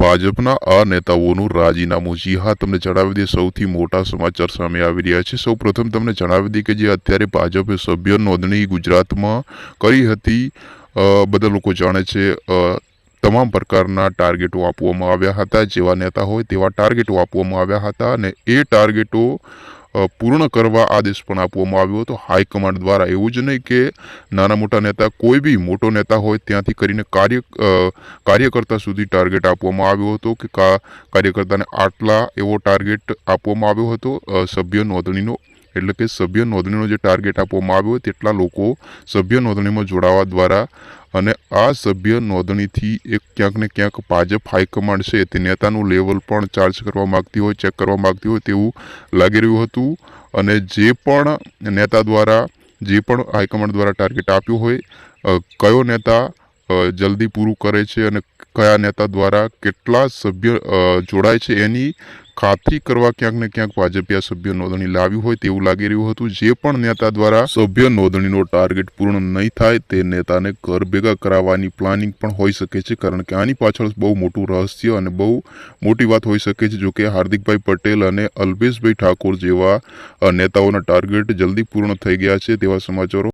ભાજપના આ નેતાઓનું રાજીનામું જી હા તમને જણાવી દઈએ, સૌથી મોટા સમાચાર સામે આવી રહ્યા છે. સૌ પ્રથમ તમને જણાવી દઈએ કે જે અત્યારે ભાજપે સભ્ય નોંધણી ગુજરાતમાં કરી હતી બધા લોકો જાણે છે તમામ પ્રકારના ટાર્ગેટો આપવામાં આવ્યા હતા. જેવા નેતા હોય તેવા ટાર્ગેટો આપવામાં આવ્યા હતા અને એ ટાર્ગેટો પૂર્ણ કરવા આદેશ પણ આપવામાં આવ્યો હતો. હાઈકમાન્ડ દ્વારા એવું જ નહીં કે નાના મોટા નેતા, કોઈ બી મોટો નેતા હોય ત્યાંથી કરીને કાર્ય કાર્યકર્તા સુધી ટાર્ગેટ આપવામાં આવ્યો હતો કે કાર્યકર્તાને આટલા એવો ટાર્ગેટ આપવામાં આવ્યો હતો. સભ્ય નોંધણીનો એટલે કે સભ્ય નોંધણીનો જે ટાર્ગેટ આપવામાં આવ્યો તેટલા લોકો સભ્ય નોંધણીમાં જોડાવા દ્વારા અને આ સભ્ય નોંધણીથી એક ક્યાંક ને ક્યાંક ભાજપ હાઈકમાન્ડ છે તે નેતાનું લેવલ પણ ચાર્જ કરવા માગતી હોય ચેક કરવા માગતી હોય તેવું લાગી રહ્યું હતું. અને જે પણ નેતા દ્વારા, જે પણ હાઈકમાન્ડ દ્વારા ટાર્ગેટ આપ્યું હોય કયો નેતા જલ્દી પૂરું કરે છે અને કયા નેતા દ્વારા કેટલા સભ્ય જોડાય છે એની ખાતરી કરવા ક્યાંક ને ક્યાંક ભાજપે સભ્ય નોંધણી લાવ્યું હોય તેવું લાગી રહ્યું હતું. જે પણ નેતા દ્વારા સભ્ય નોંધણીનો ટાર્ગેટ પૂર્ણ નહીં થાય તે નેતાને ઘર ભેગા કરાવવાની પ્લાનિંગ પણ હોઈ શકે છે. કારણ કે આની પાછળ બહુ મોટું રહસ્ય અને બહુ મોટી વાત હોઈ શકે છે. જોકે હાર્દિકભાઈ પટેલ અને અલ્પેશભાઈ ઠાકોર જેવા નેતાઓના ટાર્ગેટ જલ્દી પૂર્ણ થઈ ગયા છે તેવા સમાચારો